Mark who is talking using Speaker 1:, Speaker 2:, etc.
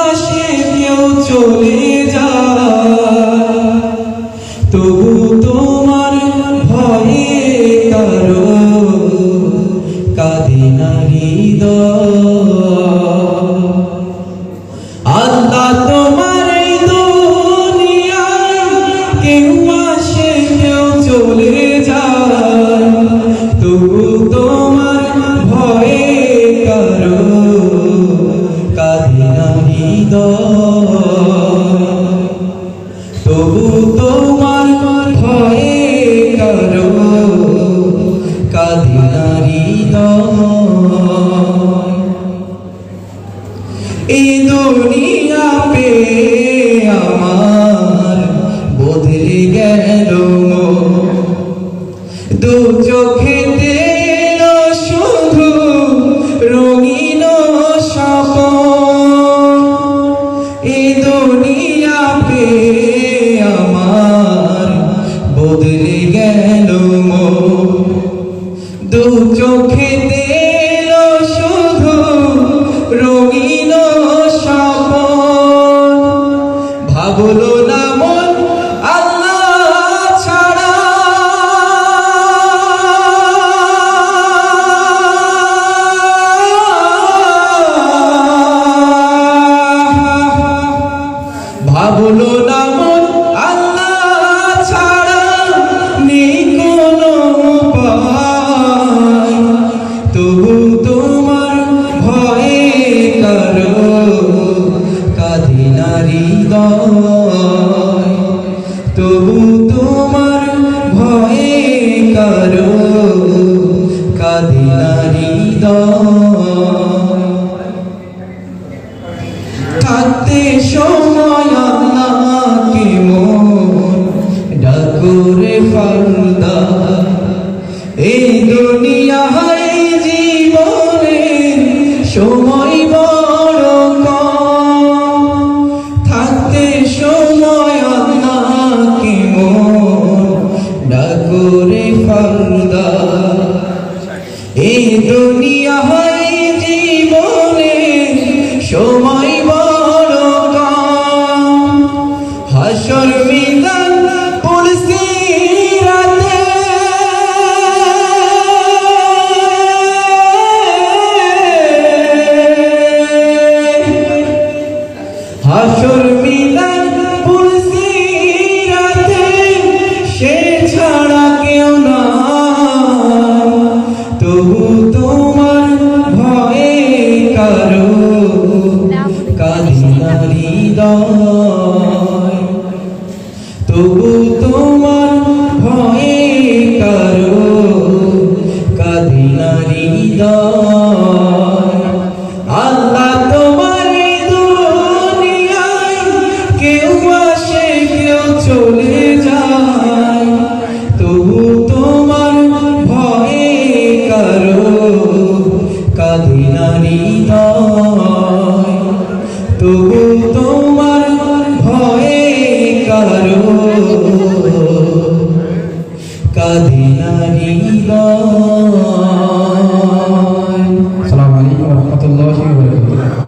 Speaker 1: আসে কেউ চলে যায়। তবু তোমার ভয়ে কারও কাঁদে না আল্লাহ তোমার দুনিয়ায় কেউ আসে, কেউ চলে যায়। তবু Oh. চোখে তেল শুধু রঙিন সপন ভাবলো না মন Adina Riva